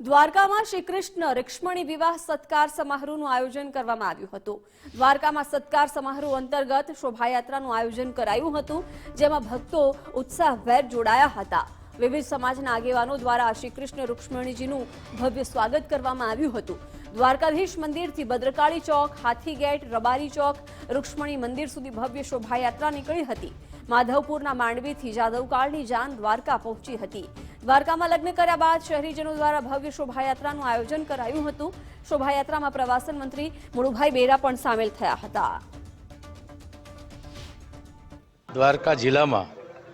દ્વારકામાં શ્રી કૃષ્ણ રૂક્ષ્મણી વિવાહ સત્કાર સમારોહનું આયોજન કરવામાં આવ્યું હતું. દ્વારકામાં સત્કાર સમારોહ અંતર્ગત શોભાયાત્રાનું આયોજન કરાયું હતું, જેમાં ભક્તો ઉત્સાહભેર જોડાયા હતા. વિવિધ સમાજના આગેવાનો દ્વારા શ્રી કૃષ્ણ રૂક્ષ્મણીજીનું ભવ્ય સ્વાગત કરવામાં આવ્યું હતું. દ્વારકાધીશ મંદિરથી ભદ્રકાળી ચોક, હાથી ગેટ, રબારી ચોક, રૂક્ષ્મણી મંદિર સુધી ભવ્ય શોભાયાત્રા નીકળી હતી. માધવપુરના માંડવીથી જાદવકાળની જાન દ્વારકા પહોંચી હતી. દ્વારકામાં લગ્ન કર્યા બાદ શહેરીજનો દ્વારા ભવ્ય શોભાયાત્રાનું આયોજન કરાયું હતું. શોભાયાત્રામાં પ્રવાસન મંત્રી મુળુભાઈ બેરા પણ સામેલ થયા હતા. દ્વારકા જિલ્લામાં,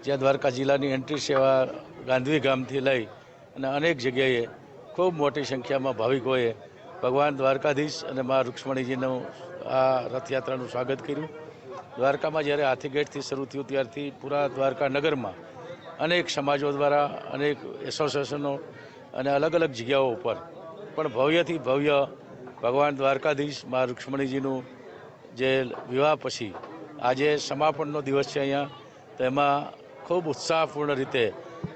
જ્યાં દ્વારકા જિલ્લાની એન્ટ્રી સેવા ગાંધવી ગામથી લઈ અને અનેક જગ્યાએ ખૂબ મોટી સંખ્યામાં ભાવિકોએ ભગવાન દ્વારકાધીશ અને મા રૂક્ષ્મણીજીનું આ રથયાત્રાનું સ્વાગત કર્યું. દ્વારકામાં જ્યારે હાથી ગેટથી શરૂ થયું ત્યારથી પૂરા દ્વારકા નગરમાં અનેક સમાજો દ્વારા અનેક એસોસિએશનો અને અલગ અલગ જગ્યાઓ ઉપર પણ ભવ્યથી ભવ્ય ભગવાન દ્વારકાધીશ મા રૂક્ષ્મણીજીનું જે વિવાહ પછી આજે સમાપનનો દિવસ છે અહીંયા, તો એમાં ખૂબ ઉત્સાહપૂર્ણ રીતે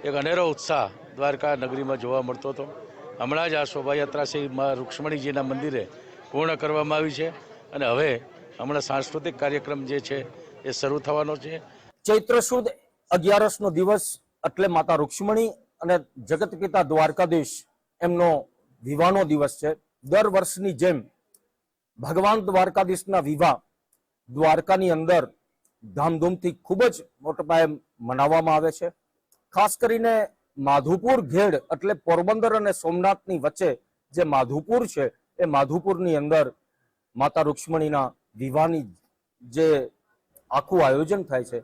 એક અનેરો ઉત્સાહ દ્વારકા નગરીમાં જોવા મળતો હતો. હમણાં જ આ શોભાયાત્રા છે મા રૂક્ષ્મણીજીના મંદિરે પૂર્ણ કરવામાં આવી છે અને હવે હમણાં સાંસ્કૃતિક કાર્યક્રમ જે છે એ શરૂ થવાનો છે. ચૈત્ર સુદ અગિયારસનો દિવસ એટલે માતા રૂક્ષ્મણી અને જગત પિતા દ્વારકાધીશ એમનો વિવાહનો દિવસ છે. દર વર્ષની જેમ ભગવાન દ્વારકાધીશના વિવાહ દ્વારકાની અંદર ધામધૂમથી ખૂબ જ મોટા પાયે મનાવવામાં આવે છે. ખાસ કરીને માધુપુર ઘેડ એટલે પોરબંદર અને સોમનાથની વચ્ચે જે માધુપુર છે, એ માધુપુરની અંદર માતા રૂક્ષ્મણીના વિવાહની જે આખું આયોજન થાય છે